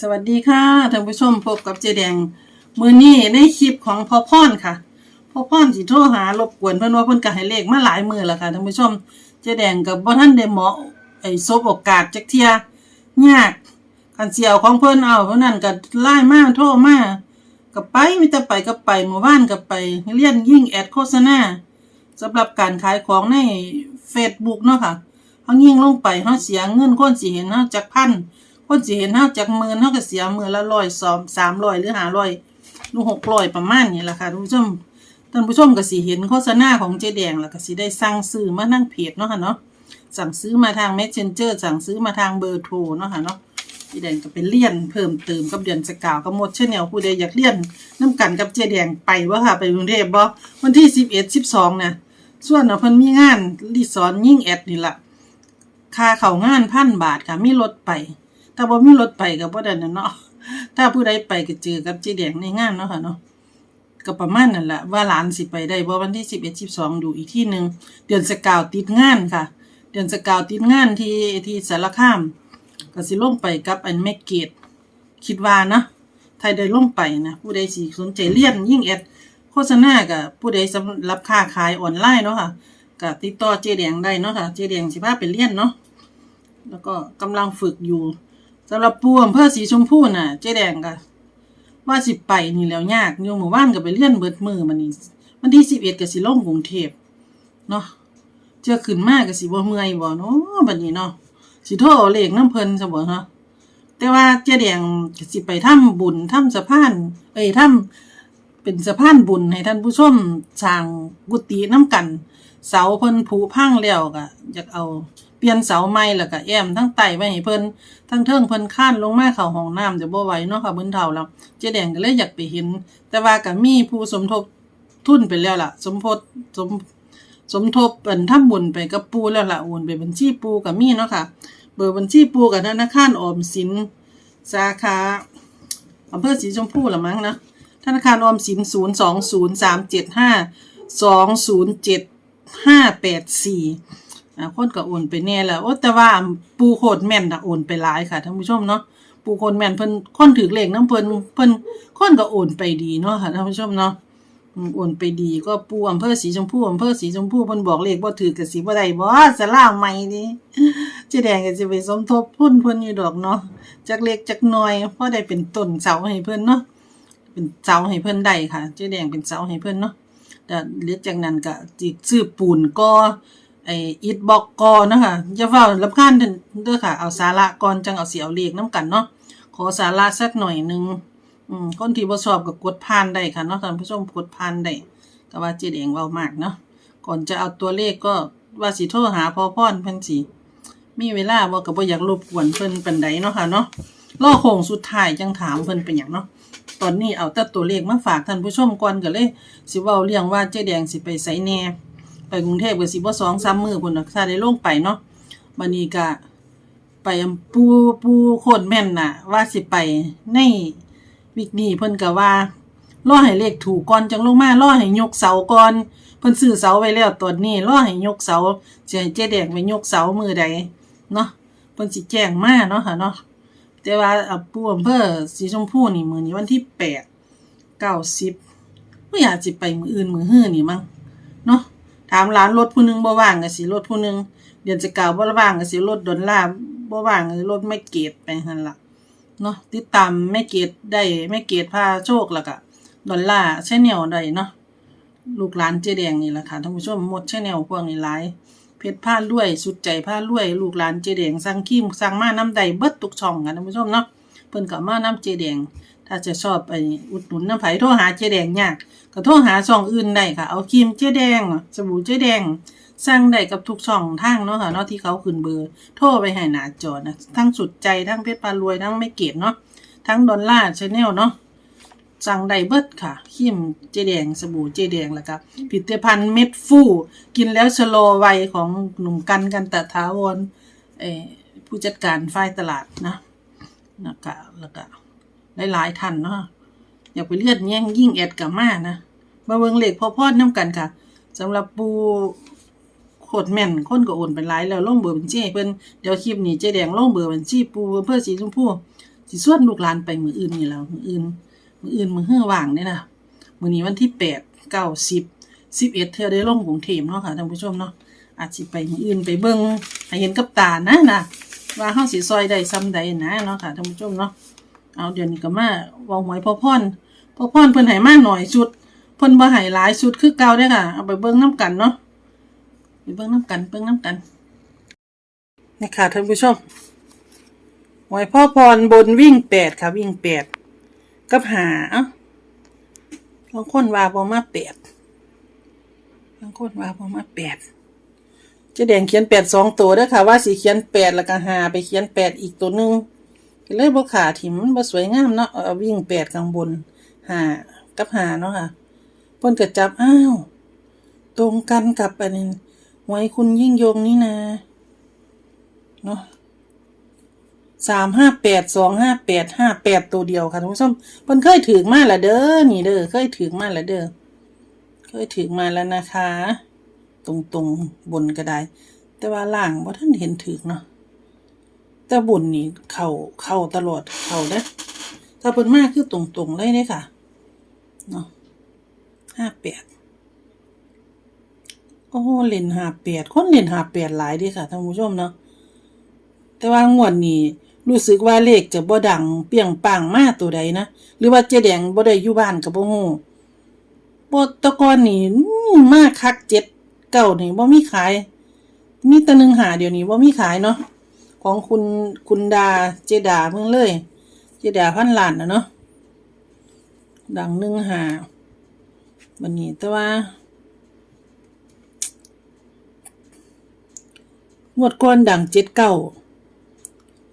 สวัสดีค่ะท่านผู้ชมพบกับเจแดง มือนี้ในคลิปของพ่อพรค่ะพ่อพรสิโทรหารบกวนเพิ่นว่าเพิ่อนก็ให้เลขมาหลายมือแล้วค่ะท่านผู้ชมเจแดงกับบ่ทันได้เหมาะไอ้ซบโอกาสจักเทียยากคันเสียวของเพิ่อนเอาเพราะนั้นก็ไล่มาโทรมาก็ไปมีแต่ไปก็ไปหมู่บ้านก็ไปเรียนยิ่งแอดโฆษณาสำหรับการขายของใน Facebook เนาะค่ะเฮายิ่งลงไปเฮาเสียเงินคนสิเห็นเฮาจักพัน คนสิเห็นเฮาจากหมื่นเฮาก็เสียมือละร้อยสองสามร้อยหรือห้าร้อยหรือหกร้อยประมาณนี้แหละค่ะท่านผู้ชมท่านผู้ชมก็สิเห็นโฆษณาของเจ๊แดงแล้วก็สิได้สั่งซื้อมานั่งเพจเนาะค่ะเนาะสั่งซื้อมาทาง Messenger สั่งซื้อมาทางเบอร์โทรเนาะค่ะเนาะเจแดงก็ไปเรียนเพิ่มเติมกับเดือนสกาวกับหมดเช่นแนวผู้ใดอยากเรียนน้กันกับเจแดงไปว่าค่ะไปกรุงเทพบ่วันที่สิบเอ็ดสิบสองน่ะส่วนเอาะเพิ่นมีงานรีสอร์ทยิ่งแอดนี่ล่ะค่าเข้างานพันบาทค่ะมีรถไป ถ้าบ่มีรถไปก็บ่ได้นั่นเนาะถ้าผู้ใดไปก็เจอกับเจ๊แดงในงานเนาะค่ะเนาะก็ประมาณนั่นแหละว่าหลานสิไปได้บ่วันที่11 12ดูอีกที่หนึ่งเดือนสกาวติดงานค่ะ เดือนสกาวติดงานที่ที่สารคามก็สิลงไปกับอันแม่เกดคิดว่านะไทยได้ลงไปนะผู้ใดสิสนใจเรียนยิ่งแอดโฆษณากับผู้ใดสำหรับค้าขายออนไลน์เนาะค่ะก็ติดต่อเจ๊แดงได้เนาะค่ะเจ๊แดงสิพาไปเรียนเนาะแล้วก็กำลังฝึกอยู่ สำหรับปูอำเภอสีชมพูน่ะ เจ๊แดงก็ว่าสิไปนี่แล้วยากอยู่หมู่บ้านก็ไปเลี้ยนเบิดมือมันนี่วันที่สิบเอ็ดก็สิลงกรุงเทพเนาะเจอขึ้นมากก็สิบ่เมื่อยบ่เนาะบัดนี้เนาะสิโทรเลขน้ำเพลินซะบ่เนาะแต่ว่าเจ๊แดงก็สิไปทำบุญทำสะพาน เอ้ยทำเป็นสะพานบุญให้ท่านผู้ชมสร้างกุฏิน้ำกัน เสาเพิ่นผุพังแล้วก็อยากเอา ลี่ยนเสาไม่แล้วก็แอมทั้งไต่ไว้ให้เพิ่นทั้งเทิงเพิ่นข้านลงมาเข่าห้องน้ำเดี๋ยวบ่ไหวเนาะค่ะบนเท่าแล้วเจ๊แดงก็เลยอยากไปเห็น แต่ว่าก็มีผู้สมทบทุนไปแล้วล่ะ สมทบสมสมทบเป็นทำบุญไปกับปูแล้วล่ะโอนไปบัญชีปูกับมีเนาะค่ะ เบอร์บัญชีปูกับธนาคารออมสินสาขาอำเภอสีชมพูละมั้งนะธนาคารออมสิน 0 2 0 3 7 5 2 0 7 5 8 4 คนก็โอนไปแน่แล้วโอ้แต่ว่าปูโคตรแม่นนะโอนไปหลายค่ะท่านผู้ชมเนาะปูโคตรแม่นเพิ่นคนถือเลขน้ำเพิ่นเพิ่นคนก็โอนไปดีเนาะค่ะท่านผู้ชมเนาะอืมโอนไปดีก็ปูอำเภอสีชมพูอำเภอสีชมพูเพิ่นบอกเลขบ่ถือก็สิบ่ได้บ่สลาใหม่นี่เจ๊แดงก็สิไปสมทบทุนเพิ่นอยู่ดอกเนาะจักเล็กจักน้อยพอได้เป็นต้นเสาให้เพิ่นเนาะเป็นเสาให้เพิ่นได้ค่ะเจ๊แดงเป็นเสาให้เพิ่นเนาะแต่เลียจากนั้นก็จิซื้อปูนก็ ไออิฐบอกกอนะคะอย่าเฝ้ารับคานเด้อค่ะ เอาสาระก่อนจังเอาเสียวเลขน้ำกันเนาะขอสาระสักหน่อยหนึงอืมคนที่บ่ชอบก็กดผ่านได้ค่ะเนาะท่านผู้ชมกดผ่านได้ก็ว่าเจ๊แดงเว้ามากเนาะก่อนจะเอาตัวเลขก็ว่าสิโทรหาพ่อพรเพิ่นสิมีเวลาบ่ก็บ่อยากรบกวนเพิ่นปานใดเนาะค่ะเนาะรอโค้งสุดท้ายจังถามเพิ่นเป็นหยังเนาะตอนนี้เอาแต่ตัวเลขมาฝากท่านผู้ชมก่อนก็เลยสิเว้าเรื่องว่าเจ๊แดงสิไปไสแหน่ ไปกรุงเทพก็สิบ่สองสามมือพุ่นน่ะถ้าได้ลงไปเนาะบัดนี้ก็ไปปูปูโคตรแม่นน่ะ ว่าสิไปในวิกนี้เพิ่นก็ว่ารอให้เลขถูกก่อนจังลงมารอให้ยกเสาก่อนเพิ่นซื้อเสาไว้แล้วตอนนี้รอให้ยกเสาสิให้เจ๊แดงไปยกเสามือใดเนาะเพิ่นสิแจ้งมาเนาะค่ะเนาะแต่ว่าปูอำเภอสีชมพูนี่มื้อนี้วันที่แปดเก้าสิบบ่อยากสิไปมืออื่นมือฮื้อนี่มั้ง ถามร้านรถผู้หนึงบ่ว่างก็สิรถผู้หนึงเดือนจะกล่าวบ่ว่างก็สิรถดอลลาร์บ่ว่างก็รถไม่เกตไปหั่นล่ะเนาะติดตามแม่เกตได้แม่เกตพาโชคล้วก็ดอลลาร์แชนแนลได้เนาะลูกหลานเจ๊แดงนี่ล่ะค่ะท่านผู้ชมหมดแชนแนลพวกนี้หลายเพชรผ้ารวยสุดใจผ้ารวยลูกหลานเจแดงสั่งคิมสั่งมาน้ำใดเบิดทุกช่องกันท่านผู้ชมเนาะเพิ่นก็มาน้ำเจแดง ถ้าจะชอบไปอุดหนุนน้ำไผโทรหาเจแดงยากก็โทรหาช่องอื่นได้ค่ะ เอาครีมเจแดงสบู่เจแดงสั่งได้กับทุกช่องทางเนาะค่ะเนาะที่เขาขึ้นเบอร์โทรไปให้หนาจอนะทั้งสุดใจทั้งเพชรพารวยทั้งไม่เกตเนาะทั้งดอลลาร์ชาแนลเนาะสั่งได้เบิร์ดค่ะครีมเจแดงสบู่เจแดงแล้วก็ผลิตภัณฑ์เม็ดฟูกินแล้วชะลอวัยของหนุ่มกันกันตะถาวรผู้จัดการฝ่ายตลาดนะแล้วก็แล้วก็ หลายๆท่านเนาะอยากไปเลือดแย่งยิ่งแอดกับมานะมาเบิงเหลขพอพอดน้ำกันค่ะสำหรับปูโคตรแม่นคนก็โอนไปหลายแล้วลงเบอร์บัญชีเพิ่นเดี๋ยวคลิปนี้เจแดงลงเบอร์บัญชีปูเพื่อสีชมพูสิส่วนลูกหลานไปมืออื่นนี่แล้วมืออื่น มืออื่นมือเฮือว่างเนี่ยนะมือนี้วันที่แปดเก้าสิบสิบเอ็ดเธอได้ลงกรุงเทพเนาะค่ะท่านผู้ชมเนาะอาจสิไปมืออื่นไปเบิ่งให้เห็นกับตานะนะว่าเฮาสิซอยได้ซ้ำใดนะเนาะค่ะท่านผู้ชมเนาะ เอาเดี๋ยวนี้ก็มาเว้าหวยพ่อพรพ่อพรเพิ่นให้มาหน่อยชุดเพิ่นบ่ให้หลายชุดคือเก่าเด้อค่ะ เอาไปเบิ่งนํกันเนาะไปเบิ่งนํกันเบิ่งนํกันนี่ค่ะท่านผู้ชมหวยพ่อพรบนวิ่งแปดค่ะ วิ่งแปดกับหาเอ้าบางคนว่าบ่มาแปดบางคนว่าบ่มาแปดจะแดงเขียนแปดสองตัวเด้อค่ะ ว่าสิเขียนแปดแล้วก็หาไปเขียนแปดอีกตัวหนึ่ง ก็เลยบ่ขาถิ่มมันบ่สวยงามเนาะเอาวิ่งแปดข้างบนหากับหาเนาะค่ะเพิ่นก็จับอ้าว ตรงกันกับอันนี้หวยคุณยิ่งยงนี่นะเนาะสามห้าแปดสองห้าแปดห้าแปดตัวเดียวค่ะท่านผู้ชมเพิ่นเคยถือมาและเด้อนี่เด้อเคยถือมาและเด้อเคยถือมาแล้วนะคะตรงตรงๆบนก็ได้ แต่ว่าล่างว่าท่านเห็นถือเนาะ แต่บนนี่เข่าเข่าตลอดเข่าเด้ถ้าเพิ่นมากคือตรงๆเลยเนี่ยค่ะเนาะห้าแปดโอ้เล่นห้าแปดคนเล่นห้าแปดหลายดีค่ะท่านผู้ชมเนาะแต่ว่างวดนี้รู้สึกว่าเลขจะบ่ดังเปียงปังมากตัวใดนะหรือว่าเจ๊แดงบ่ได้อยู่บ้านก็บ่ฮู้บ่ตะกอนนี่มากคักเจ็ดเก้านี่บ่มีขาย มีต่หนึ่งหาเดี๋ยวนี้บ่มีขายเนาะ ของคุณคุณดาเจดาเพิ่งเลย เจดาพันหลานนะเนาะดังหนึ่งหาบัดนี้แต่ว่างวดก่อนดังเจ็ดเก้า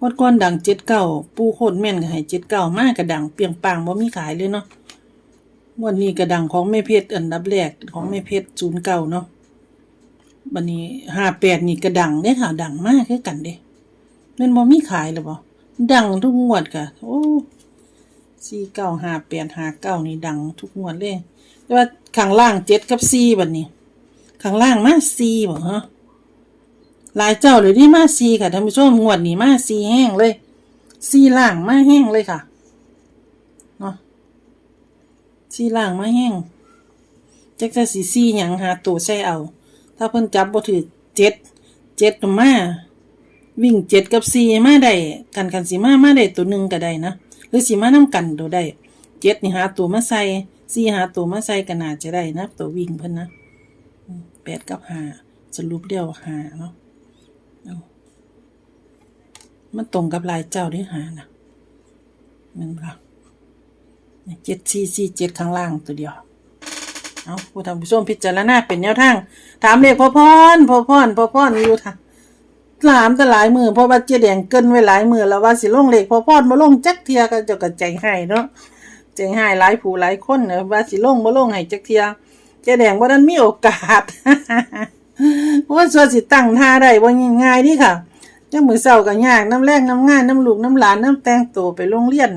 งวดก่อนดังเจ็ดเก้าปูโคตรแม่นก็ให้เจ็ดเก้ามากกระดังเปียงปังบ่มีขายเลยเนาะงวดนี้กระดังของแม่เพชรอันดับแรกของแม่เพชรศูนย์เก้าเนาะบัดนี้ห้าแปดนี่กระดังเด้ค่ะดังมากคือกันเด้ ม่นบ่มีขายหรือบ่ดังทุกงวดค่ะโอ้สี่เก้าห้าแปดห้าเก้านี่ดังทุกงวดเลยแต่ว่าข้างล่างเจ็ดกับสี่บัดนี้ข้างล่างมาสี่บ่ฮะหลายเจ้าเลยที่มาซีค่ะท่านผู้ชมงวดนี้มาซีแห้งเลยซีล่างมาแห้งเลยค่ะเนาะซีล่างมาแห้งจักจะสีซีหยังหาตัวใช้เอา ถ้าเพิ่นจับบ่ถือเจ็ดเจ็ดมา วิ่งเจ็ดกับซีมาได้กันกันสีมามาได้ตัวหนึ่งก็ได้นะหรือสีมานํกันตัวได้เจ็ดนี่หาตัวมาใส่ซีหาตัวมาใส่ก็น่าจะได้นะตัววิ่งเพิ่นนะแปดกับห้าสรุปเดียวหาเนาะมันตรงกับลายเจ้าด้หานะมันบ่เจ็ดสี่สี่เจ็ดข้างล่างตัวเดียวเอาผู้ทำผู้ชมพิจารณาเป็นแนวทาง ถามเลขพ่อพรพ่อพรพ่อพรอยู่ค่ะ ถามแต่หลายมือเพราะว่าเจ๊แดงเกินไว้หลายมือแล้วว่าสิลงเลขพอพรมาลงจักเทียก็จะกระใจให้เนาะใจให้หลายผู้หลายคนเนอะว่าสิลงมาลงให้จักเทียเจ๊แดงว่านั้นมีโอกาสเพราะว่าส่วนสิตั้งท่าได้ว่าง่ายๆนี่ค่ะจังมือเศร้าก็ยากน้ำแรงน้ำง่านน้ำลูกน้ำหลานน้ำแต่งตัวไปโรงเรียน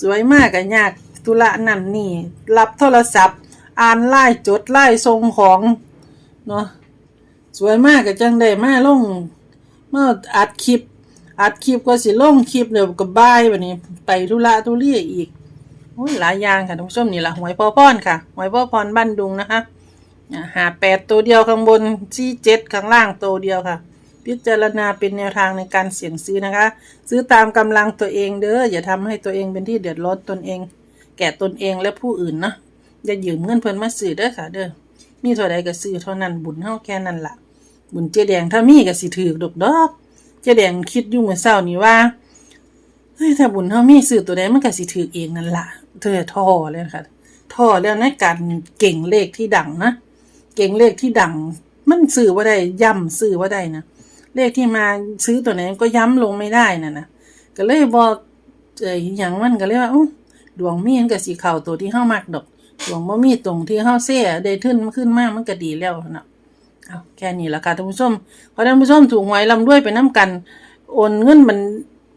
สวยมากก็ยากธุระนั่นนี่ รับโทรศัพท์ อ่านไล่จดไล่ทรงของเนาะ สวยมากก็จังได้มาลงเมื่ออัดคลิป อัดคลิปก็สิลงคลิปเดี๋ยวก็บ่ายแบบนี้ไปธุระทุเรียอีกโอ้ยหลายอย่างค่ะท่านผู้ชมนี่ละหวยพ่อพรค่ะหวยพ่อพรบ้านดุงนะคะหาแปดตัวเดียวข้างบนซี่เจ็ดข้างล่างตัวเดียวค่ะ พิจารณาเป็นแนวทางในการเสี่ยงซื้อนะคะ ซื้อตามกำลังตัวเองเด้ออย่าทำให้ตัวเองเป็นที่เดือดร้อนตนเอง แก่ตนเองและผู้อื่นนะอย่ายืมเงินเพิ่นมาซื้อเด้อค่ะ เด้อมีเท่าใดก็ซื้อเท่านั้นบุญเฮาแค่นั้นล่ะ บุญเจแดงถ้ามีก็สิถือดอกดอกเจแดงคิดอยู่เมื่อเช้านี้ว่าเฮ้ยถ้าบุญเฮามีซื้อตัวใดมันก็สิถือเองนั่นละเธอท่อเลยค่ะท่อแล้วในการเก่งเลขที่ดังนะเก่งเลขที่ดัง มันซื้อว่าได้ย่ำซื้อว่าได้นะเลขที่มาซื้อตัวไหนก็ย้ำลงไม่ได้น่ะนะก็เลยบอกเอ้ยหยังมันก็เลยว่าดวงมีนก็สิเข้าตัวที่เฮามักดอก ดวงบ่มีตรงที่เฮาเสียได้ทึนขึ้นมากมันก็ดีแล้วนะ เอาแค่นี้ละค่ะท่านผู้ชมขอท่านผู้ชมถูกหวยลำด้วยไปน้ำกัน โอนเงินมัน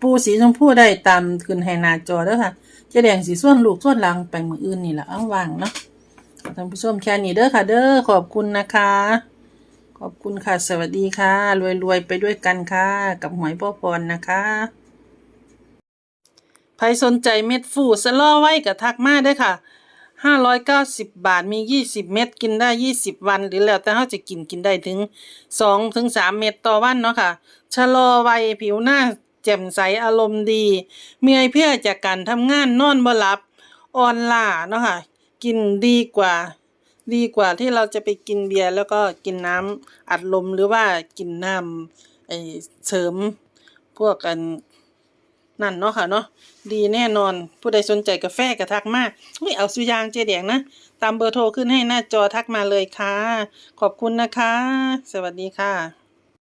ปูสีชมพูได้ตามขึ้นให้หน้าจอเด้อค่ะเจะแดงสีส่วนลูกส่วนหลังไปมืออื่นนี่ละเอางว่างเนาะท่านผู้ชมแค่นี้เด้อค่ะ เด้อขอบคุณนะคะ ขอบคุณค่ะ สวัสดีค่ะ รวยๆ ไปด้วยกันค่ะ กับหวยพ่อพรนะคะใครสนใจเม็ดฟูสะลอไว้ก็ทักมาได้ค่ะ ห้าร้อค่ะ590บบาทมี20เม็ดกินได้20วัน หรือแล้วแต่เฮาจะกินกินได้ถึง2ถึง3เม็ดต่อวันเนาะค่ะ ชะลอวัยผิวหน้าแจ่มใสอารมณ์ดีเมื่อยเพลียจากการทำงานนอนบ่หลับอ่อนล้าเนาะค่ะ กินดีกว่า ดีกว่าที่เราจะไปกินเบียร์แล้วก็กินน้ำอัดลมหรือว่ากินน้ำไอเสริมพวกกัน นั่นเนาะค่ะเนาะดีแน่นอนผู้ใดสนใจกาแฟก็ทักมาอุ้ยเอาสุยางเจแดงนะ ตามเบอร์โทรขึ้นให้หน้าจอทักมาเลยค่ะ ขอบคุณนะคะ สวัสดีค่ะ